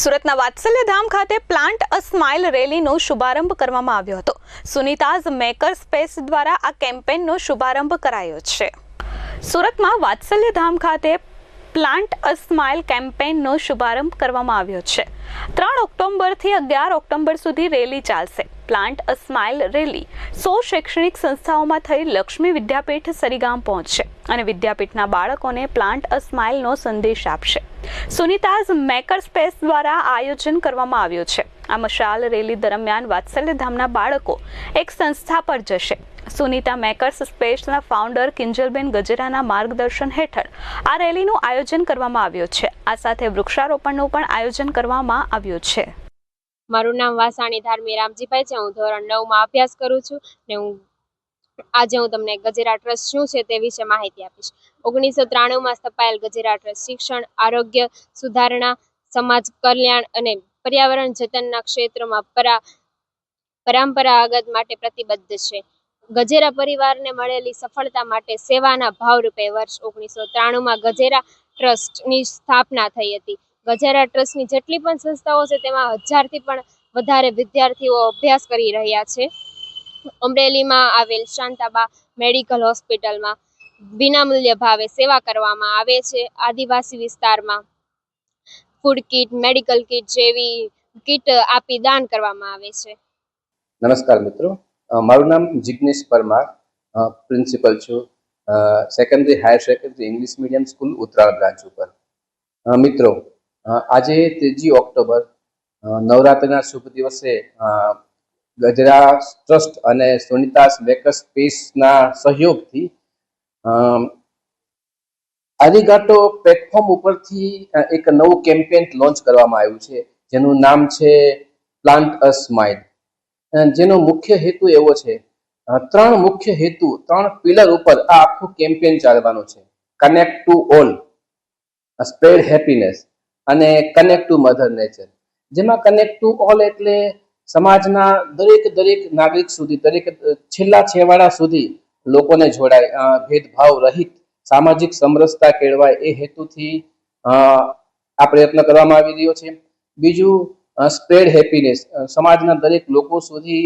સુરતના વાત્સલ્ય ધામ ખાતે plant a smile રેલીનો શુભારંભ કરવામાં આવ્યો હતો. સુનિતાઝ મેકર સ્પેસ દ્વારા આ કેમ્પેનનો શુભારંભ કરાયો છે. સુરતમાં વાત્સલ્યધામ ખાતે પ્લાન્ટ અ સ્માઇલ કેમ્પેનનો શુભારંભ કરવામાં આવ્યો છે. ત્રણ ઓક્ટોબરથી અગિયાર ઓક્ટોબર સુધી રેલી ચાલશે. પ્લાન્ટ અ સ્માઇલ રેલી સો શૈક્ષણિક સંસ્થાઓમાં થઈ લક્ષ્મી વિદ્યાપીઠ સરીગામ પહોંચશે અને વિદ્યાપીઠના બાળકોને પ્લાન્ટ અ સ્માઇલનો સંદેશ આપશે. સુનિતાઝ મેકર સ્પેસ દ્વારા આયોજન કરવામાં આવ્યું છે. આ મશાલ રેલી દરમિયાન વાત્સલ્યધામના બાળકો એક સંસ્થા પર જશે. સુનિતા મેકર્સ સ્પેસના ફાઉન્ડર કિંજલબેન ગજેરાના માર્ગદર્શન હેઠળ આ રેલીનું આયોજન કરવામાં આવ્યું છે. આ સાથે વૃક્ષારોપણનું પણ આયોજન કરવામાં આવ્યું છે. મારું નામ વાસાણી ધાર્મી રામજીભાઈ છે. હું ધોરણ નવમાં અભ્યાસ કરું છું ને હું આજે હું તમને ગજેરા ટ્રસ્ટ શું છે તે વિશે માહિતી આપીશ. ઓગણીસો ત્રાણુંમાં સ્થપાયેલ ગજેરા ટ્રસ્ટ શિક્ષણ, આરોગ્ય, સુધારણા, સમાજ કલ્યાણ અને પર્યાવરણ જતનના ક્ષેત્રમાં પરા, પરંપરાગત માટે પ્રતિબદ્ધ છે. ગજેરા પરિવારને મળેલી સફળતા માટે સેવાના ભાવરૂપે વર્ષ ઓગણીસો ત્રાણુંમાં ગજેરા ટ્રસ્ટની સ્થાપના થઈ હતી. ગજેરા ટ્રસ્ટની જેટલી પણ સંસ્થાઓ છે, તેમાં હજારથી પણ વધારે વિદ્યાર્થીઓ અભ્યાસ કરી રહ્યા છે. અમરેલીમાં આવેલ શાંતાબા મેડિકલ હોસ્પિટલમાં વિનામૂલ્ય ભાવે સેવા કરવામાં આવે છે. આદિવાસી વિસ્તારમાં ફૂડ કીટ, મેડિકલ કીટ જેવી કીટ આપી દાન કરવામાં આવે છે. નમસ્કાર મિત્રો. મારું નામ જિગ્નેશ પરમાર. પ્રિન્સિપલ છું. Secondary higher secondary English medium school Uttaral branch ઉપર. મિત્રો આજે ત્રીજી ઓક્ટોબર નવરાત્રિના શુભ દિવસે ગજરા ટ્રસ્ટ અને સુનિતાસ મેકર સ્પેસના સહયોગથી આદિગાટો પ્લેટફોર્મ ઉપરથી એક નવું કેમ્પેન લોન્ચ કરવામાં આવ્યું છે, જેનું નામ છે પ્લાન્ટ અ સ્માઇલ જેનો મુખ્ય હેતુ એવો છે ત્રણ મુખ્ય હેતુ, ત્રણ પિલર ઉપર આ આખું કેમ્પેન ચાલવાનું છે. Connect to all spread happiness અને કનેક્ટ ટુ મધર નેચર જેમાં કનેક્ટ ટુ ઓલ એટલે સમાજના દરેક દરેક નાગરિક સુધી, દરેક છેલ્લા છેવાડા સુધી લોકોને જોડાય. ભેદભાવ રહિત સામાજિક સમરસતા કેળવાય એ હેતુથી આ પ્રયત્ન કરવામાં આવી રહ્યો છે. બીજું સ્પ્રેડ હેપીનેસ સમાજના દરેક લોકો સુધી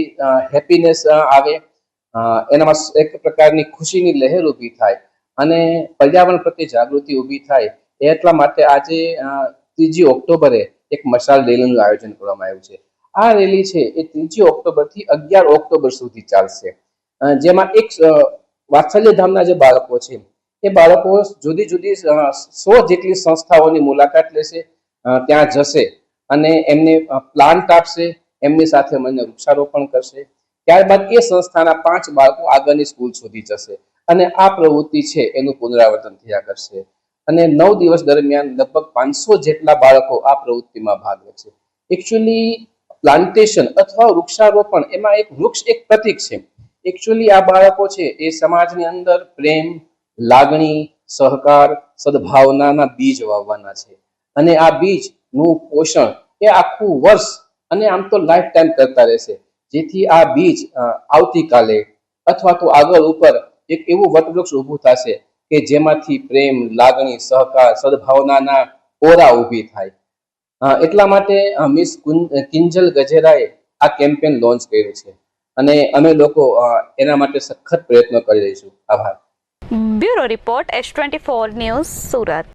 હેપીનેસ આવે. એનામાં એક પ્રકારની ખુશીની લહેર ઊભી થાય અને પર્યાવરણ પ્રત્યે જાગૃતિ ઊભી થાય. એટલા માટે આજે ત્રીજી ઓક્ટોબરે એક મશાલ રેલીનું આયોજન કરવામાં આવ્યું છે. આ રેલી છે એ ત્રીજી ઓક્ટોબરથી અગિયાર ઓક્ટોબર સુધી ચાલશે. જેમાં એક વાત્સલ્ય ધામના જે બાળકો છે, એ બાળકો જુદી જુદી સો જેટલી સંસ્થાઓની મુલાકાત લેશે ત્યાં જશે અને એમને પ્લાન્ટ આપશે, એમની સાથે મને વૃક્ષારોપણ કરશે. ત્યારબાદ એ સંસ્થાના પાંચ બાળકો આગળની સ્કૂલ સુધી જશે અને આ પ્રવૃત્તિ છે એનું પુનરાવર્તન થયા કરશે. અને નવ દિવસ દરમિયાન લગભગ પાંચસો જેટલા બાળકો આ પ્રવૃત્તિમાં ભાગ છે. એકચ્યુઅલી પ્લાન્ટેશન અથવા વૃક્ષારોપણ એમાં એક વૃક્ષ એક પ્રતીક છે. એકચ્યુઅલી આ બાળકો છે એ સમાજની અંદર પ્રેમ, લાગણી, સહકાર, સદભાવનાના બીજ વાવવાના છે. અને આ બીજનું પોષણ એ આખું વર્ષ અને આમ તો લાઈફ ટાઈમ કરતા રહેશે. જેથી આ બીજ આવતીકાલે અથવા તો આગળ ઉપર એક એવું વટવૃક્ષ ઊભું થશે કે જેમાંથી પ્રેમ, લાગણી, સહકાર, સદભાવનાના ઓરા ઊભી થાય. એટલા માટે મિસ કિંજલ ગજેરાએ આ કેમ્પેન લોન્ચ કર્યું છે. અને અમે લોકો એના માટે સખત પ્રયત્નો કરી રહીશું. આભાર. Bureau report S twenty four news Surat.